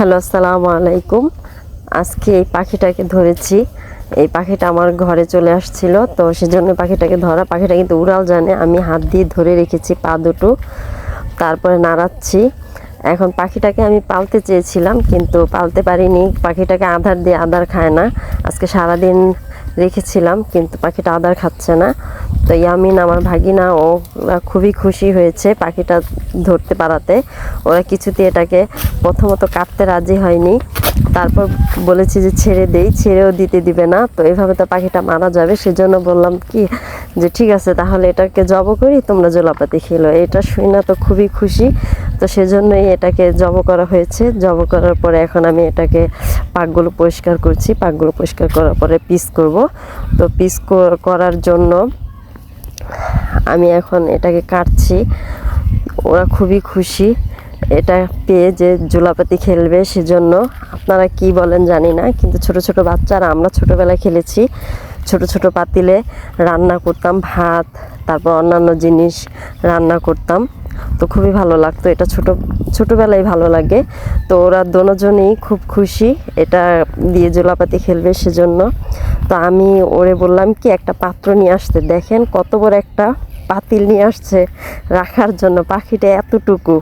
Hello, আসসালামু আলাইকুম। আজকে এই পাখিটাকে ধরেছি। এই পাখিটা আমার ঘরে চলে আসছিল, তো সেজন্য পাখিটাকে ধরা। পাখিটা কিন্তু উড়াল জানে, আমি হাত দিয়ে ধরে রেখেছি পা দুটো, তারপরে নাড়াচ্ছি। এখন পাখিটাকে আমি পালতে চেয়েছিলাম, কিন্তু পালতে পারিনি। পাখিটাকে আধার দিয়ে আধার খায় না। আজকে সারাদিন রেখেছিলাম, কিন্তু পাখিটা আদার খাচ্ছে না। তো ইয়ামিন আমার ভাগিনা ওরা খুবই খুশি হয়েছে পাখিটা ধরতে পারাতে। ওরা কিছুতে এটাকে প্রথমত কাটতে রাজি হয়নি। তারপর বলেছি যে ছেড়ে দেই, ছেড়েও দিতে দিবে না। তো এভাবে তো পাখিটা মারা যাবে। সেজন্য বললাম কি, যে ঠিক আছে, তাহলে এটাকে জব করি, তোমরা জোলাপাতি খেলো। এটা শুনে তো খুবই খুশি। তো সেজন্যই এটাকে জব করা হয়েছে। জব করার পরে এখন আমি এটাকে পাকগুলো পরিষ্কার করছি। পাকগুলো পরিষ্কার করার পরে পিস করব। তো পিস করার জন্য আমি এখন এটাকে কাটছি। ওরা খুবই খুশি। এটা পেয়ে যে জোলাপাতি খেলবে সেজন্য আপনারা কি বলেন জানি না, কিন্তু ছোট ছোট বাচ্চারা, আমরা ছোটোবেলায় খেলেছি। ছোট ছোট পাতিলে রান্না করতাম, ভাত, তারপর অন্যান্য জিনিস রান্না করতাম। তো খুবই ভালো লাগতো। এটা ছোট, ছোটোবেলায় ভালো লাগে। তো ওরা দোনোজনেই খুব খুশি। এটা দিয়ে জোলাপাতি খেলবে সেজন্য। তো আমি ওরে বললাম, কি একটা পাত্র নিয়ে আসতে? দেখেন কত বড় একটা পাতিল নিয়ে আসছে রাখার জন্য। পাখিটা এতটুকু।